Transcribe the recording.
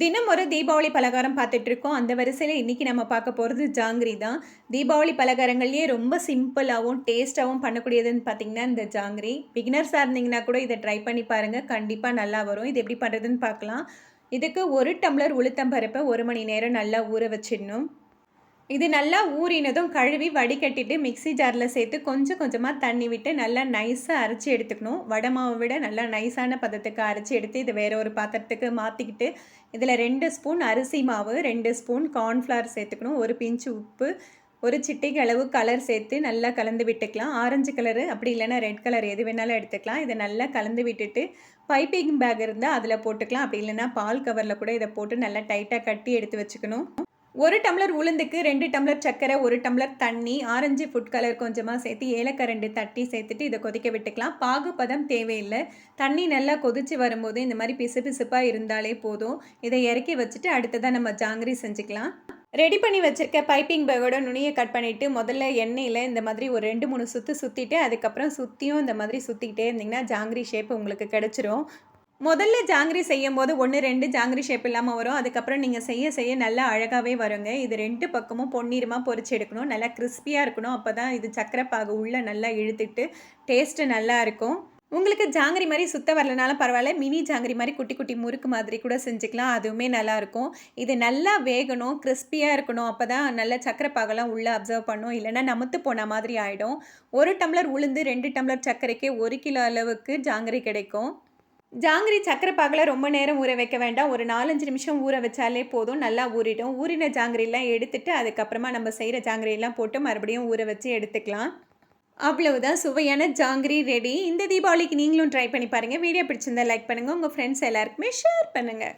தினம் ஒரு தீபாவளி பலகாரம் பார்த்துட்டு இருக்கோம். அந்த வரிசையில் இன்றைக்கி நம்ம பார்க்க போகிறது ஜாங்கிரி தான். தீபாவளி பலகாரங்கள்லேயே ரொம்ப சிம்பிளாகவும் டேஸ்ட்டாகவும் பண்ணக்கூடியதுன்னு பார்த்தீங்கன்னா இந்த ஜாங்கிரி. பிகினர்ஸாக இருந்தீங்கன்னா கூட இதை ட்ரை பண்ணி பாருங்கள் கண்டிப்பாக நல்லா வரும். இது எப்படி பண்ணுறதுன்னு பார்க்கலாம். இதுக்கு ஒரு டம்ளர் உளுத்தம் பருப்பை ஒரு மணி நேரம் நல்லா ஊற வச்சிடணும். இது நல்லா ஊறினதும் கழுவி வடிகட்டிட்டு மிக்ஸி ஜாரில் சேர்த்து கொஞ்சம் கொஞ்சமாக தண்ணி விட்டு நல்லா நைஸாக அரைச்சி எடுத்துக்கணும். வடை மாவை விட நல்லா நைஸான பதத்துக்கு அரைச்சி எடுத்து இது வேறு ஒரு பாத்திரத்துக்கு மாற்றிக்கிட்டு இதில் ரெண்டு ஸ்பூன் அரிசி மாவு ரெண்டு ஸ்பூன் கார்ன்ஃப்ளவர் சேர்த்துக்கணும். ஒரு பிஞ்சு உப்பு ஒரு சிட்டிக்கு அளவு கலர் சேர்த்து நல்லா கலந்து விட்டுக்கலாம். ஆரஞ்சு கலரு அப்படி இல்லைன்னா ரெட் கலர் எது வேணாலும் எடுத்துக்கலாம். இதை நல்லா கலந்து விட்டுட்டு பைப்பிங் பேக் இருந்தால் அதில் போட்டுக்கலாம். அப்படி இல்லைன்னா பால் கவரில் கூட இதை போட்டு நல்லா டைட்டாக கட்டி எடுத்து வச்சுக்கணும். ஒரு டம்ளர் உளுந்துக்கு ரெண்டு டம்ளர் சர்க்கரை ஒரு டம்ளர் தண்ணி ஆரஞ்சு ஃபுட் கலர் கொஞ்சமாக சேர்த்து ஏலக்காய் ரெண்டு தட்டி சேர்த்துட்டு இதை கொதிக்க விட்டுக்கலாம். பாகுபதம் தேவையில்லை. தண்ணி நல்லா கொதித்து வரும்போது இந்த மாதிரி பிசு பிசுப்பாக இருந்தாலே போதும். இதை இறக்கி வச்சுட்டு அடுத்ததாக நம்ம ஜாங்கிரி செஞ்சுக்கலாம். ரெடி பண்ணி வச்சுருக்க பைப்பிங் பேக்கோட நுனியை கட் பண்ணிவிட்டு முதல்ல எண்ணெயில் இந்த மாதிரி ஒரு ரெண்டு மூணு சுற்று சுற்றிட்டு அதுக்கப்புறம் சுற்றியும் இந்த மாதிரி சுற்றிக்கிட்டே இருந்திங்கன்னா ஜாங்கிரி ஷேப் உங்களுக்கு கிடச்சிரும். முதல்ல ஜாங்கிரி செய்யும் போது ஒன்று ரெண்டு ஜாங்கிரி ஷேப் இல்லாமல் வரும். அதுக்கப்புறம் நீங்கள் செய்ய செய்ய நல்லா அழகாகவே வருங்க. இது ரெண்டு பக்கமும் பொன்னிறமாக பொறிச்சு எடுக்கணும். நல்லா கிறிஸ்பியாக இருக்கணும். அப்போ தான் இது சக்கரை பாகு உள்ளே நல்லா இழுத்துட்டு டேஸ்ட்டு நல்லா இருக்கும். உங்களுக்கு ஜாங்கிரி மாதிரி சுத்த வரலனாலும் பரவாயில்ல. மினி ஜாங்கிரி மாதிரி குட்டி குட்டி முறுக்கு மாதிரி கூட செஞ்சுக்கலாம். அதுவுமே நல்லாயிருக்கும் இது நல்லா வேகணும் கிறிஸ்பியாக இருக்கணும். அப்போ தான் நல்ல சக்கரை பாகெல்லாம் உள்ளே அப்சர்வ் பண்ணும். இல்லைன்னா நமத்து போன மாதிரி ஆகிடும் ஒரு டம்ளர் உளுந்து ரெண்டு டம்ளர் சர்க்கரைக்கே ஒரு கிலோ அளவுக்கு ஜாங்கிரி கிடைக்கும். ஜாங்கிரி சக்கரை பாகில் ரொம்ப நேரம் ஊற வைக்க வேண்டாம். ஒரு நாலஞ்சு நிமிஷம் ஊற வச்சாலே போதும். நல்லா ஊறிடும். ஊறின ஜாங்கிரிலாம் எடுத்துட்டு அதுக்கப்புறமா நம்ம செய்கிற ஜாங்கிரியெல்லாம் போட்டு மறுபடியும் ஊற வச்சு எடுத்துக்கலாம். அவ்வளவுதான். சுவையான ஜாங்கிரி ரெடி இந்த தீபாவளிக்கு நீங்களும் ட்ரை பண்ணி பாருங்கள் வீடியோ பிடிச்சிருந்தா லைக் பண்ணுங்கள் உங்கள் ஃப்ரெண்ட்ஸ் எல்லாருக்குமே ஷேர் பண்ணுங்கள்